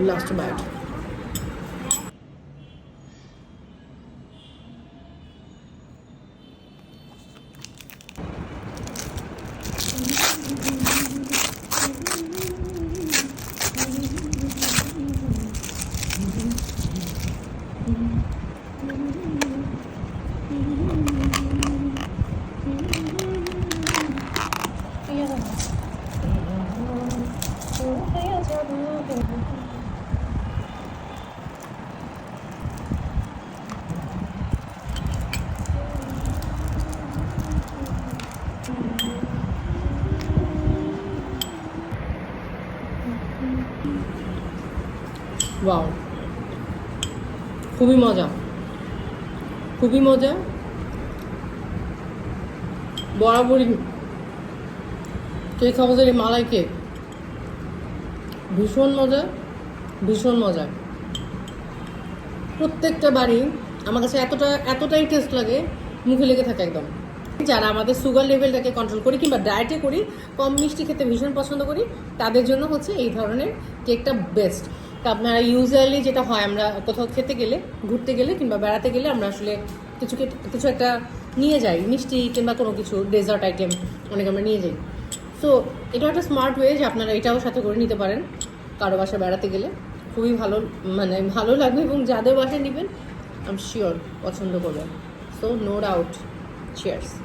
last bite. Wow খুবই মজা। খুবই মজা। বরাবরই। কেক হাউসের এই মালাই কেক ভীষণ মজা ভীষণ মজা। প্রত্যেকটা বাড়ি আমার কাছে এতটা, এতটাই টেস্ট লাগে, মুখে লেগে থাকে একদম। যারা আমাদের সুগার লেভেলটাকে কন্ট্রোল করি কিংবা ডায়েটে করি, কম মিষ্টি খেতে ভীষণ পছন্দ করি, তাদের জন্য হচ্ছে এই ধরনের কেকটা বেস্ট তা আপনারা ইউজুয়ালি যেটা হয়, আমরা কোথাও খেতে গেলে, ঘুরতে গেলে কিংবা বেড়াতে গেলে আমরা আসলে কিছু কিছু একটা নিয়ে যাই, মিষ্টি কিংবা কোনো কিছু ডেজার্ট আইটেম অনেক আমরা নিয়ে যাই। সো এটা একটা স্মার্ট ওয়ে যে আপনারা এটাও সাথে করে নিতে পারেন, কারও বাসায় বেড়াতে গেলে। খুবই ভালো মানে ভালো লাগবে এবং যাদের বাসায় নেবেন আম শিওর পছন্দ করবেন। So no doubt Cheers.